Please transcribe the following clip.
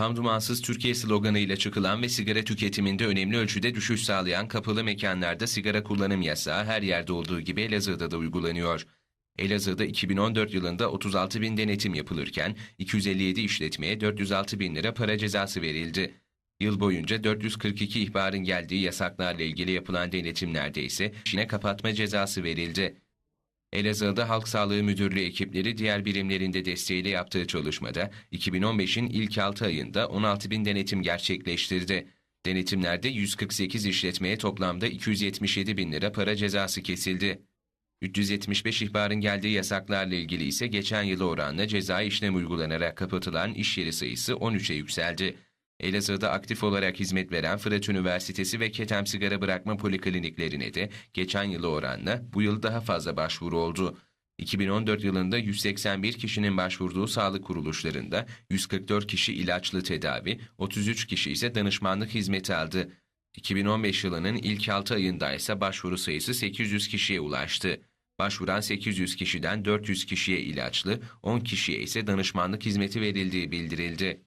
Tam dumansız Türkiye sloganıyla çıkılan ve sigara tüketiminde önemli ölçüde düşüş sağlayan kapalı mekanlarda sigara kullanım yasağı her yerde olduğu gibi Elazığ'da da uygulanıyor. Elazığ'da 2014 yılında 36 bin denetim yapılırken 257 işletmeye 406 bin lira para cezası verildi. Yıl boyunca 442 ihbarın geldiği yasaklarla ilgili yapılan denetimlerde ise işine kapatma cezası verildi. Elazığ'da Halk Sağlığı Müdürlüğü ekipleri diğer birimlerinde desteğiyle yaptığı çalışmada 2015'in ilk 6 ayında 16 bin denetim gerçekleştirdi. Denetimlerde 148 işletmeye toplamda 277 bin lira para cezası kesildi. 375 ihbarın geldiği yasaklarla ilgili ise geçen yıla oranla cezai işlem uygulanarak kapatılan iş yeri sayısı 13'e yükseldi. Elazığ'da aktif olarak hizmet veren Fırat Üniversitesi ve Ketem Sigara Bırakma Polikliniklerine de geçen yıla oranla bu yıl daha fazla başvuru oldu. 2014 yılında 181 kişinin başvurduğu sağlık kuruluşlarında 144 kişi ilaçlı tedavi, 33 kişi ise danışmanlık hizmeti aldı. 2015 yılının ilk 6 ayında ise başvuru sayısı 800 kişiye ulaştı. Başvuran 800 kişiden 400 kişiye ilaçlı, 10 kişiye ise danışmanlık hizmeti verildiği bildirildi.